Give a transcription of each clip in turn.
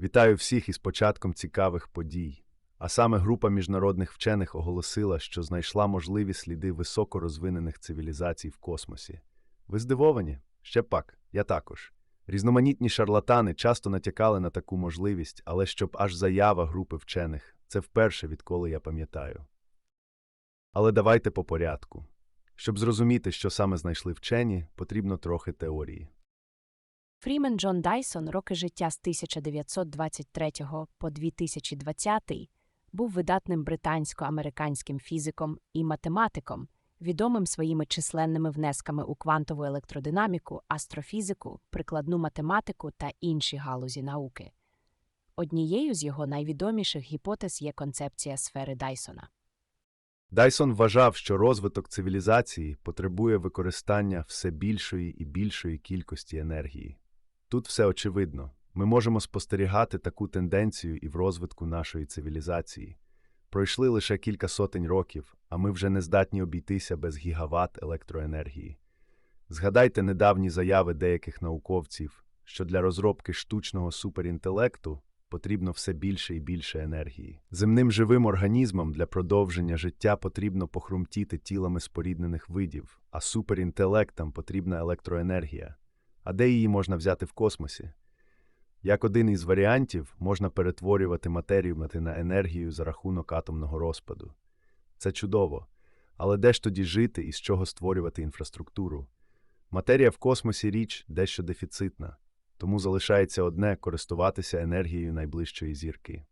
Вітаю всіх із початком цікавих подій. А саме група міжнародних вчених оголосила, що знайшла можливі сліди високорозвинених цивілізацій в космосі. Ви здивовані? Ще пак, я також. Різноманітні шарлатани часто натякали на таку можливість, але щоб аж заява групи вчених це вперше, відколи я пам'ятаю. Але давайте по порядку. Щоб зрозуміти, що саме знайшли вчені, потрібно трохи теорії. Фрімен Джон Дайсон, роки життя з 1923 по 2020, був видатним британсько-американським фізиком і математиком, відомим своїми численними внесками у квантову електродинаміку, астрофізику, прикладну математику та інші галузі науки. Однією з його найвідоміших гіпотез є концепція сфери Дайсона. Дайсон вважав, що розвиток цивілізації потребує використання все більшої і більшої кількості енергії. Тут все очевидно. Ми можемо спостерігати таку тенденцію і в розвитку нашої цивілізації. Пройшли лише кілька сотень років, а ми вже не здатні обійтися без гігават електроенергії. Згадайте недавні заяви деяких науковців, що для розробки штучного суперінтелекту потрібно все більше і більше енергії. Земним живим організмам для продовження життя потрібно похрумтіти тілами споріднених видів, а суперінтелектам потрібна електроенергія. А де її можна взяти в космосі? Як один із варіантів, можна перетворювати матерію на енергію за рахунок атомного розпаду. Це чудово. Але де ж тоді жити і з чого створювати інфраструктуру? Матерія в космосі річ дещо дефіцитна, тому залишається одне користуватися енергією найближчої зірки.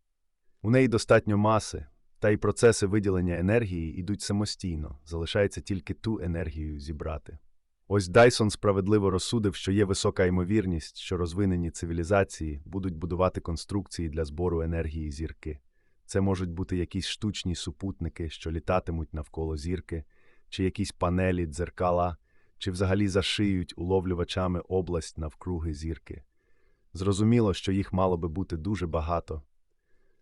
У неї достатньо маси, та й процеси виділення енергії йдуть самостійно, залишається тільки ту енергію зібрати. Ось Дайсон справедливо розсудив, що є висока ймовірність, що розвинені цивілізації будуть будувати конструкції для збору енергії зірки. Це можуть бути якісь штучні супутники, що літатимуть навколо зірки, чи якісь панелі, дзеркала, чи взагалі зашиють уловлювачами область навкруги зірки. Зрозуміло, що їх мало би бути дуже багато.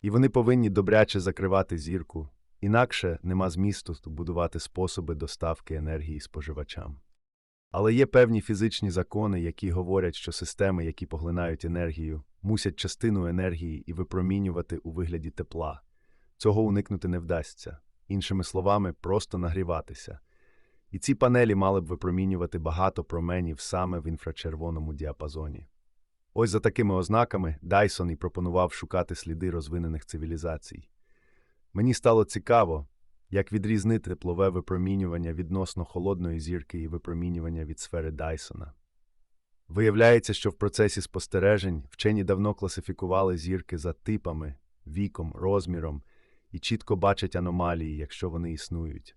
І вони повинні добряче закривати зірку, інакше нема змісту будувати способи доставки енергії споживачам. Але є певні фізичні закони, які говорять, що системи, які поглинають енергію, мусять частину енергії і випромінювати у вигляді тепла. Цього уникнути не вдасться. Іншими словами, просто нагріватися. І ці панелі мали б випромінювати багато променів саме в інфрачервоному діапазоні. Ось за такими ознаками Дайсон і пропонував шукати сліди розвинених цивілізацій. Мені стало цікаво, як відрізнити теплове випромінювання відносно холодної зірки і випромінювання від сфери Дайсона. Виявляється, що в процесі спостережень вчені давно класифікували зірки за типами, віком, розміром і чітко бачать аномалії, якщо вони існують.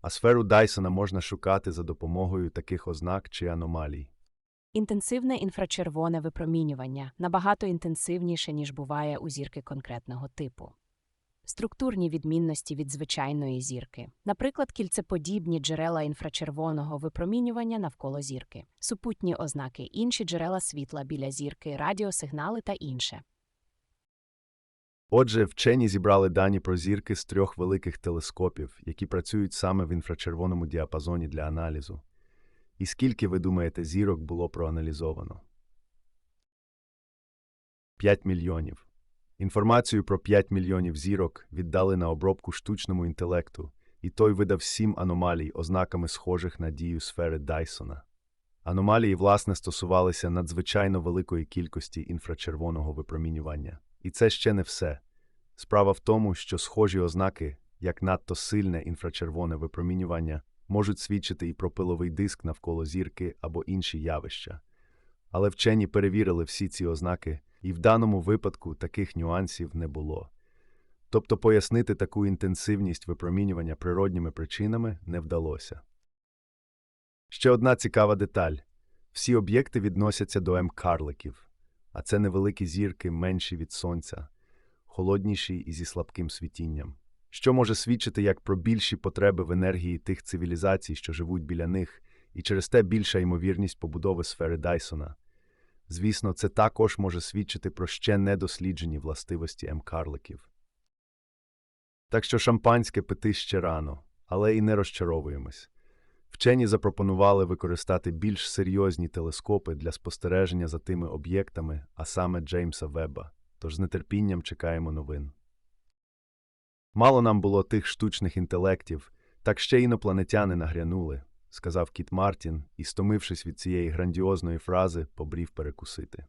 А сферу Дайсона можна шукати за допомогою таких ознак чи аномалій. Інтенсивне інфрачервоне випромінювання набагато інтенсивніше, ніж буває у зірки конкретного типу. Структурні відмінності від звичайної зірки, наприклад, кільцеподібні джерела інфрачервоного випромінювання навколо зірки, супутні ознаки, інші джерела світла біля зірки, радіосигнали та інше. Отже, вчені зібрали дані про зірки з трьох великих телескопів, які працюють саме в інфрачервоному діапазоні для аналізу. І скільки, ви думаєте, зірок було проаналізовано? 5 мільйонів. Інформацію про 5 мільйонів зірок віддали на обробку штучному інтелекту, і той видав сім аномалій, ознаками схожих на дію сфери Дайсона. Аномалії, власне, стосувалися надзвичайно великої кількості інфрачервоного випромінювання. І це ще не все. Справа в тому, що схожі ознаки, як надто сильне інфрачервоне випромінювання, можуть свідчити і про пиловий диск навколо зірки або інші явища. Але вчені перевірили всі ці ознаки, і в даному випадку таких нюансів не було. Тобто пояснити таку інтенсивність випромінювання природніми причинами не вдалося. Ще одна цікава деталь всі об'єкти відносяться до М-карликів, а це невеликі зірки менші від сонця, холодніші і зі слабким світінням, що може свідчити як про більші потреби в енергії тих цивілізацій, що живуть біля них, і через те більша ймовірність побудови сфери Дайсона. Звісно, це також може свідчити про ще недосліджені властивості М-карликів. Так що шампанське пити ще рано, але і не розчаровуємось. Вчені запропонували використати більш серйозні телескопи для спостереження за тими об'єктами, а саме Джеймса Веба. тож з нетерпінням чекаємо новин. Мало нам було тих штучних інтелектів, так ще інопланетяни нагрянули, сказав кіт Мартін і, стомившись від цієї грандіозної фрази, побрів перекусити.